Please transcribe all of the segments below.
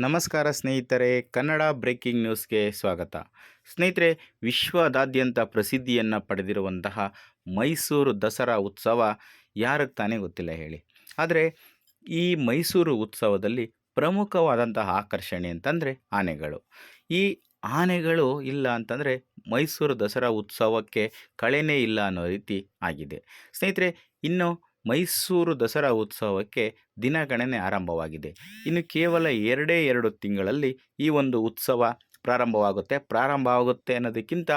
ನಮಸ್ಕಾರ ಸ್ನೇಹಿತರೆ, ಕನ್ನಡ ಬ್ರೇಕಿಂಗ್ ನ್ಯೂಸ್ಗೆ ಸ್ವಾಗತ. ಸ್ನೇಹಿತರೆ, ವಿಶ್ವದಾದ್ಯಂತ ಪ್ರಸಿದ್ಧಿಯನ್ನು ಪಡೆದಿರುವಂತಹ ಮೈಸೂರು ದಸರಾ ಉತ್ಸವ ಯಾರಿಗೆ ತಾನೇ ಗೊತ್ತಿಲ್ಲ ಹೇಳಿ. ಆದರೆ, ಈ ಮೈಸೂರು ಉತ್ಸವದಲ್ಲಿ ಪ್ರಮುಖವಾದಂತಹ ಆಕರ್ಷಣೆ ಅಂತಂದರೆ ಆನೆಗಳು. ಈ ಆನೆಗಳು ಇಲ್ಲ ಅಂತಂದರೆ ಮೈಸೂರು ದಸರಾ ಉತ್ಸವಕ್ಕೆ ಕಳೆನೇ ಇಲ್ಲ ಅನ್ನೋ ರೀತಿ ಆಗಿದೆ. ಸ್ನೇಹಿತರೆ, ಇನ್ನು ಮೈಸೂರು ದಸರಾ ಉತ್ಸವಕ್ಕೆ ದಿನಗಣನೆ ಆರಂಭವಾಗಿದೆ. ಇನ್ನು ಕೇವಲ ಎರಡೇ ಎರಡು ತಿಂಗಳಲ್ಲಿ ಈ ಒಂದು ಉತ್ಸವ ಪ್ರಾರಂಭವಾಗುತ್ತೆ. ಪ್ರಾರಂಭ ಆಗುತ್ತೆ ಅನ್ನೋದಕ್ಕಿಂತ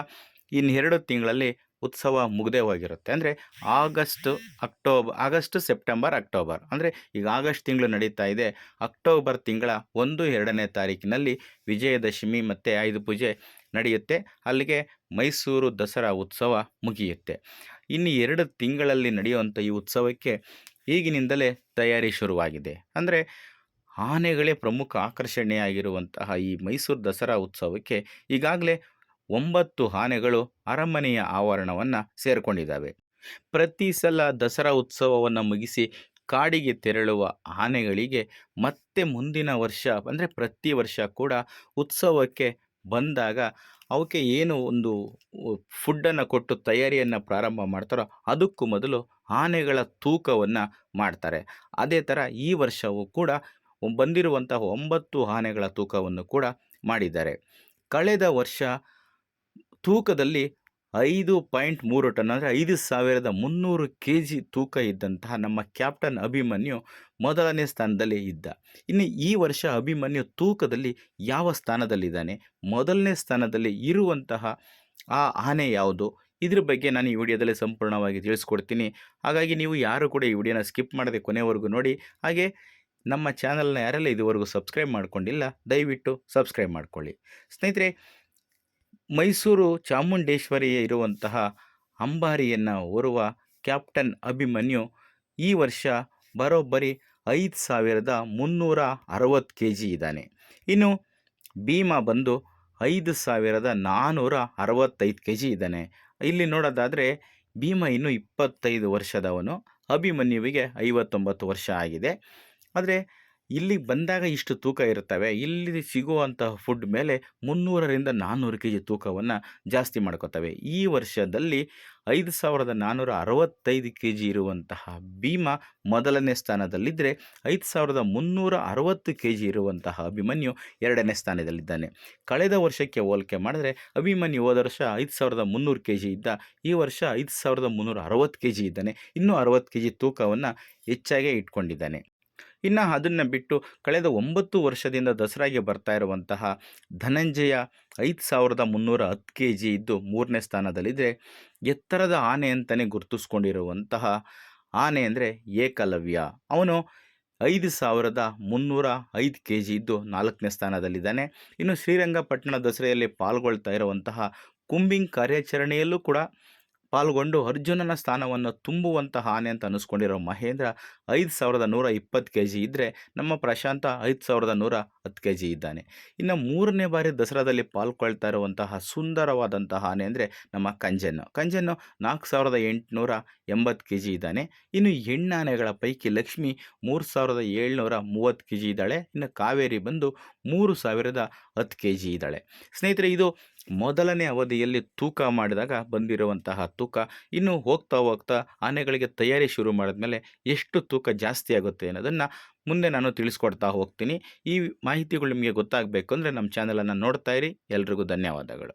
ಇನ್ನೆರಡು ತಿಂಗಳಲ್ಲಿ ಉತ್ಸವ ಮುಗದೆ ಹೋಗಿರುತ್ತೆ. ಅಂದರೆ August October August, September, October. ಅಂದರೆ ಈಗ ಆಗಸ್ಟ್ ತಿಂಗಳು ನಡೀತಾ ಇದೆ. ಅಕ್ಟೋಬರ್ ತಿಂಗಳ ಒಂದು, ಎರಡನೇ ತಾರೀಕಿನಲ್ಲಿ ವಿಜಯದಶಮಿ ಮತ್ತು ಆಯುಧ ಪೂಜೆ ನಡೆಯುತ್ತೆ. ಅಲ್ಲಿಗೆ ಮೈಸೂರು ದಸರಾ ಉತ್ಸವ ಮುಗಿಯುತ್ತೆ. ಇನ್ನು ಎರಡು ತಿಂಗಳಲ್ಲಿ ನಡೆಯುವಂಥ ಈ ಉತ್ಸವಕ್ಕೆ ಈಗಿನಿಂದಲೇ ತಯಾರಿ ಶುರುವಾಗಿದೆ. ಅಂದರೆ ಆನೆಗಳೇ ಪ್ರಮುಖ ಆಕರ್ಷಣೆಯಾಗಿರುವಂತಹ ಈ ಮೈಸೂರು ದಸರಾ ಉತ್ಸವಕ್ಕೆ ಈಗಾಗಲೇ ಒಂಬತ್ತು ಆನೆಗಳು ಅರಮನೆಯ ಆವರಣವನ್ನು ಸೇರಿಕೊಂಡಿದ್ದಾವೆ. ಪ್ರತಿ ಸಲ ದಸರಾ ಉತ್ಸವವನ್ನು ಮುಗಿಸಿ ಕಾಡಿಗೆ ತೆರಳುವ ಆನೆಗಳಿಗೆ ಮತ್ತೆ ಮುಂದಿನ ವರ್ಷ, ಅಂದರೆ ಪ್ರತಿ ವರ್ಷ ಕೂಡ ಉತ್ಸವಕ್ಕೆ ಬಂದಾಗ ಅವಕ್ಕೆ ಏನು ಒಂದು ಫುಡ್ಡನ್ನು ಕೊಟ್ಟು ತಯಾರಿಯನ್ನು ಪ್ರಾರಂಭ ಮಾಡ್ತಾರೋ ಅದಕ್ಕೂ ಮೊದಲು ಆನೆಗಳ ತೂಕವನ್ನು ಮಾಡ್ತಾರೆ. ಅದೇ ಥರ ಈ ವರ್ಷವೂ ಕೂಡ ಬಂದಿರುವಂತಹ ಒಂಬತ್ತು ಆನೆಗಳ ತೂಕವನ್ನು ಕೂಡ ಮಾಡಿದ್ದಾರೆ. ಕಳೆದ ವರ್ಷ ತೂಕದಲ್ಲಿ ಐದು ಪಾಯಿಂಟ್ ಮೂರು ಟನ್ ಅಂದರೆ ಐದು ಸಾವಿರದ ಮುನ್ನೂರು ಕೆ ಜಿ ತೂಕ ಇದ್ದಂತಹ ನಮ್ಮ ಕ್ಯಾಪ್ಟನ್ ಅಭಿಮನ್ಯು ಮೊದಲನೇ ಸ್ಥಾನದಲ್ಲಿ ಇದ್ದ. ಇನ್ನು ಈ ವರ್ಷ ಅಭಿಮನ್ಯು ತೂಕದಲ್ಲಿ ಯಾವ ಸ್ಥಾನದಲ್ಲಿದ್ದಾನೆ? ಮೊದಲನೇ ಸ್ಥಾನದಲ್ಲಿ ಇರುವಂತಹ ಆ ಆನೆ ಯಾವುದು? ಇದ್ರ ಬಗ್ಗೆ ನಾನು ಈ ವಿಡಿಯೋದಲ್ಲಿ ಸಂಪೂರ್ಣವಾಗಿ ತಿಳಿಸ್ಕೊಡ್ತೀನಿ. ಹಾಗಾಗಿ ನೀವು ಯಾರು ಕೂಡ ಈ ವಿಡಿಯೋನ ಸ್ಕಿಪ್ ಮಾಡದೆ ಕೊನೆವರೆಗೂ ನೋಡಿ. ಹಾಗೆ ನಮ್ಮ ಚಾನಲ್ನ ಯಾರೆಲ್ಲ ಇದುವರೆಗೂ ಸಬ್ಸ್ಕ್ರೈಬ್ ಮಾಡ್ಕೊಂಡಿಲ್ಲ, ದಯವಿಟ್ಟು ಸಬ್ಸ್ಕ್ರೈಬ್ ಮಾಡ್ಕೊಳ್ಳಿ. ಸ್ನೇಹಿತರೆ ಮೈಸೂರು ಚಾಮುಂಡೇಶ್ವರಿಯೇ ಇರುವಂತಹ ಅಂಬಾರಿಯನ್ನು ಓರುವ ಕ್ಯಾಪ್ಟನ್ ಅಭಿಮನ್ಯು ಈ ವರ್ಷ ಬರೋಬ್ಬರಿ ಐದು ಸಾವಿರದ ಮುನ್ನೂರ ಅರವತ್ತು ಕೆ ಜಿ ಇದ್ದಾನೆ. ಇನ್ನು ಭೀಮ ಬಂದು ಐದು ಸಾವಿರದ ನಾನ್ನೂರ ಅರವತ್ತೈದು ಕೆ ಜಿ ಇದ್ದಾನೆ. ಇಲ್ಲಿ ನೋಡೋದಾದರೆ ಭೀಮ ಇನ್ನೂ ಇಪ್ಪತ್ತೈದು ವರ್ಷದವನು. ಅಭಿಮನ್ಯುವಿಗೆ ಐವತ್ತೊಂಬತ್ತು ವರ್ಷ ಆಗಿದೆ. ಆದರೆ ಇಲ್ಲಿಗೆ ಬಂದಾಗ ಇಷ್ಟು ತೂಕ ಇರುತ್ತವೆ, ಇಲ್ಲಿ ಸಿಗುವಂತಹ ಫುಡ್ ಮೇಲೆ ಮುನ್ನೂರರಿಂದ ನಾನ್ನೂರು ಕೆ ಜಿ ತೂಕವನ್ನು ಜಾಸ್ತಿ ಮಾಡ್ಕೋತವೆ. ಈ ವರ್ಷದಲ್ಲಿ ಐದು ಸಾವಿರದ ನಾನ್ನೂರ ಅರವತ್ತೈದು ಕೆ ಜಿ ಇರುವಂತಹ ಭೀಮ ಮೊದಲನೇ ಸ್ಥಾನದಲ್ಲಿದ್ದರೆ ಐದು ಸಾವಿರದ ಮುನ್ನೂರ ಅರವತ್ತು ಕೆ ಜಿ ಇರುವಂತಹ ಅಭಿಮನ್ಯು ಎರಡನೇ ಸ್ಥಾನದಲ್ಲಿದ್ದಾನೆ. ಕಳೆದ ವರ್ಷಕ್ಕೆ ಹೋಲಿಕೆ ಮಾಡಿದ್ರೆ ಅಭಿಮನ್ಯು ಹೋದ ವರ್ಷ ಐದು ಸಾವಿರದ ಮುನ್ನೂರು ಕೆ ಜಿ ಇದ್ದ, ಈ ವರ್ಷ ಐದು ಸಾವಿರದ ಮುನ್ನೂರ ಅರವತ್ತು ಕೆ ಜಿ ಇದ್ದಾನೆ. ಇನ್ನೂ ಅರವತ್ತು ಕೆ ಜಿ ತೂಕವನ್ನು ಹೆಚ್ಚಾಗೇ ಇಟ್ಕೊಂಡಿದ್ದಾನೆ. ಇನ್ನು ಅದನ್ನು ಬಿಟ್ಟು ಕಳೆದ ಒಂಬತ್ತು ವರ್ಷದಿಂದ ದಸರಾಗೆ ಬರ್ತಾ ಇರುವಂತಹ ಧನಂಜಯ ಐದು ಸಾವಿರದ ಮುನ್ನೂರ ಹತ್ತು ಕೆ ಜಿ ಇದ್ದು ಮೂರನೇ ಸ್ಥಾನದಲ್ಲಿದ್ದರೆ ಎತ್ತರದ ಆನೆ ಅಂತಲೇ ಗುರುತಿಸ್ಕೊಂಡಿರುವಂತಹ ಆನೆ ಅಂದರೆ ಏಕಲವ್ಯ. ಅವನು ಐದು ಸಾವಿರದ ಮುನ್ನೂರ ಐದು ಕೆ ಜಿ ಇದ್ದು ನಾಲ್ಕನೇ ಸ್ಥಾನದಲ್ಲಿದ್ದಾನೆ. ಇನ್ನು ಶ್ರೀರಂಗಪಟ್ಟಣ ದಸರೆಯಲ್ಲಿ ಪಾಲ್ಗೊಳ್ತಾ ಇರುವಂತಹ ಕುಂಬಿಂಗ್ ಕಾರ್ಯಾಚರಣೆಯಲ್ಲೂ ಕೂಡ ಪಾಲ್ಗೊಂಡು ಅರ್ಜುನನ ಸ್ಥಾನವನ್ನು ತುಂಬುವಂತಹ ಆನೆ ಅಂತ ಅನ್ನಿಸ್ಕೊಂಡಿರೋ ಮಹೇಂದ್ರ ಐದು ಸಾವಿರದ ನೂರ ಇಪ್ಪತ್ತು ಕೆ ಜಿ ಇದ್ದರೆ ನಮ್ಮ ಪ್ರಶಾಂತ ಐದು ಸಾವಿರದ ನೂರ ಹತ್ತು ಕೆ ಜಿ ಇದ್ದಾನೆ. ಇನ್ನು ಮೂರನೇ ಬಾರಿ ದಸರಾದಲ್ಲಿ ಪಾಲ್ಗೊಳ್ತಾ ಇರುವಂತಹ ಸುಂದರವಾದಂತಹ ಆನೆ ಅಂದರೆ ನಮ್ಮ ಕಂಜನ್ನು. ಕಂಜನ್ನು ನಾಲ್ಕು ಸಾವಿರದ ಎಂಟುನೂರ ಎಂಬತ್ತು ಕೆ ಜಿ ಇದ್ದಾನೆ. ಇನ್ನು ಹೆಣ್ಣಾನೆಗಳ ಪೈಕಿ ಲಕ್ಷ್ಮಿ ಮೂರು ಸಾವಿರದ ಏಳ್ನೂರ ಮೂವತ್ತು ಕೆ ಜಿ ಇದ್ದಾಳೆ. ಇನ್ನು ಕಾವೇರಿ ಬಂದು ಮೂರು ಸಾವಿರದ ಹತ್ತು ಕೆ ಜಿ ಇದ್ದಾಳೆ. ಸ್ನೇಹಿತರೆ, ಇದು ಮೊದಲನೇ ಅವಧಿಯಲ್ಲಿ ತೂಕ ಮಾಡಿದಾಗ ಬಂದಿರುವಂತಹ ತೂಕ ಇನ್ನು ಹೋಗ್ತಾ ಹೋಗ್ತಾ ಆನೆಗಳಿಗೆ ತಯಾರಿ ಶುರು ಮಾಡಿದ್ಮೇಲೆ ಎಷ್ಟು ತೂಕ ಜಾಸ್ತಿ ಆಗುತ್ತೆ ಅನ್ನೋದನ್ನು ಮುಂದೆ ನಾನು ತಿಳಿಸ್ಕೊಡ್ತಾ ಹೋಗ್ತೀನಿ. ಈ ಮಾಹಿತಿಗಳು ನಿಮಗೆ ಗೊತ್ತಾಗಬೇಕು ಅಂದರೆ ನಮ್ಮ ಚಾನಲನ್ನು ನೋಡ್ತಾ ಇರಿ. ಎಲ್ರಿಗೂ ಧನ್ಯವಾದಗಳು.